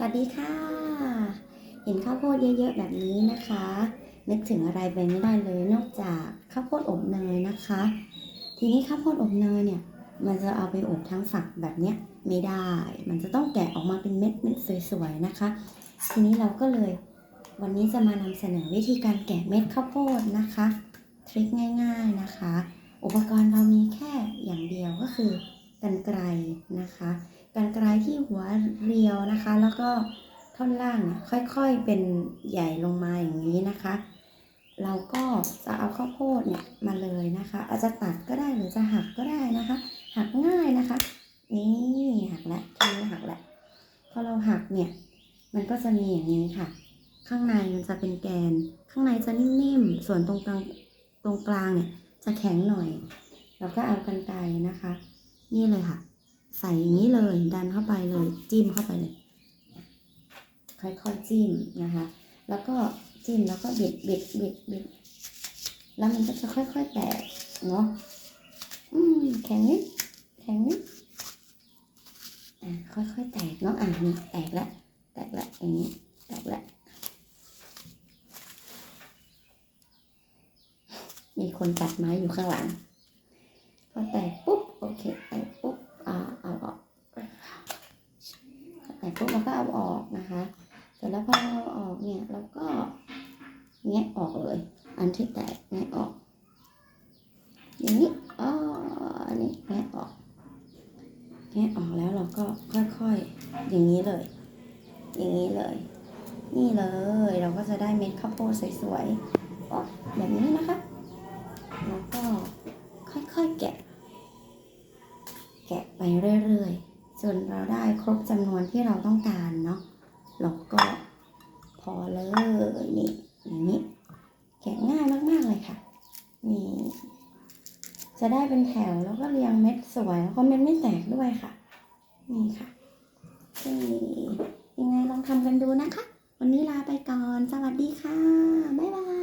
สวัสดีค่ะ เห็นข้าวโพดเยอะๆแบบนี้นะคะ นึกถึงอะไรไปไม่ได้เลยนอกจากข้าวโพดอบเนยนะคะ ทีนี้ข้าวโพดอบเนยเนี่ย มันจะเอาไปอบทั้งฝักแบบเนี้ยไม่ได้ มันจะต้องแกะออกมาเป็นเม็ดเม็ดสวยๆนะคะ ทีนี้เราก็เลย วันนี้จะมานำเสนอวิธีการแกะเม็ดข้าวโพดนะคะทริคง่าย ๆนะคะ อุปกรณ์เรามีแค่อย่างเดียวก็คือ กันไกรนะคะกันไกรที่หัวเรียวนะคะ แล้วก็ท่อนล่างเนี่ยค่อยๆเป็นใหญ่ลงมาอย่างนี้นะคะ เราก็จะเอาข้าวโพดเนี่ยมาเลยนะคะ อาจจะตัดก็ได้หรือจะหักก็ได้นะคะ หักง่ายนะคะ นี่หักแล้วทีนี้หักแล้วพอเราหักเนี่ยมันก็จะมีอย่างนี้ค่ะ ข้างในมันจะเป็นแกน ข้างในจะนิ่มๆส่วนตรงกลางตรงกลางเนี่ยจะแข็งหน่อย เราก็เอากันไกรนะคะ นี่เลยค่ะ ใส่อย่างนี้เลย ดันเข้าไปเลย จิ้มเข้าไปเลย ค่อยๆจิ้มนะคะ แล้วก็จิ้มแล้วก็บิดบิดบิดบิดแล้วมันก็จะค่อยๆแตกเนาะอืมแข็งนิดแข็งนิดอะค่อยๆแตกเนาะอะนี่แตกล้วแตกล้วอย่างนี้แตกล้วมีคนตัดไม้อยู่ข้างหลัง แตกปุ๊บเราก็เอาออกนะคะเสร็จแล้วพอเราอาออกเนี่ยเราก็แงะออกเลย อันที่แตกแงะออก อย่างนี้อ๋ออันนี้แงะออกแงะออกแล้วเราก็ค่อยๆอย่างนี้เลย อย่างนี้เลย นี่เลยเราก็จะได้เม็ดข้าวโพดสวยๆออกแบบนี้นะคะแล้วก็ค่อยๆแกะ แกะไปเรื่อยๆ จนเราได้ครบจำนวนที่เราต้องการเนาะเราก็พอเลยนี่อย่างนี้แกะง่ายมากๆเลยค่ะนี่จะได้เป็นแถวแล้วก็เรียงเม็ดสวยแล้วก็เม็ดไม่แตกด้วยค่ะ นี่ค่ะนี่ยังไงลองทำกันดูนะคะ วันนี้ลาไปก่อน สวัสดีค่ะ บ๊ายบาย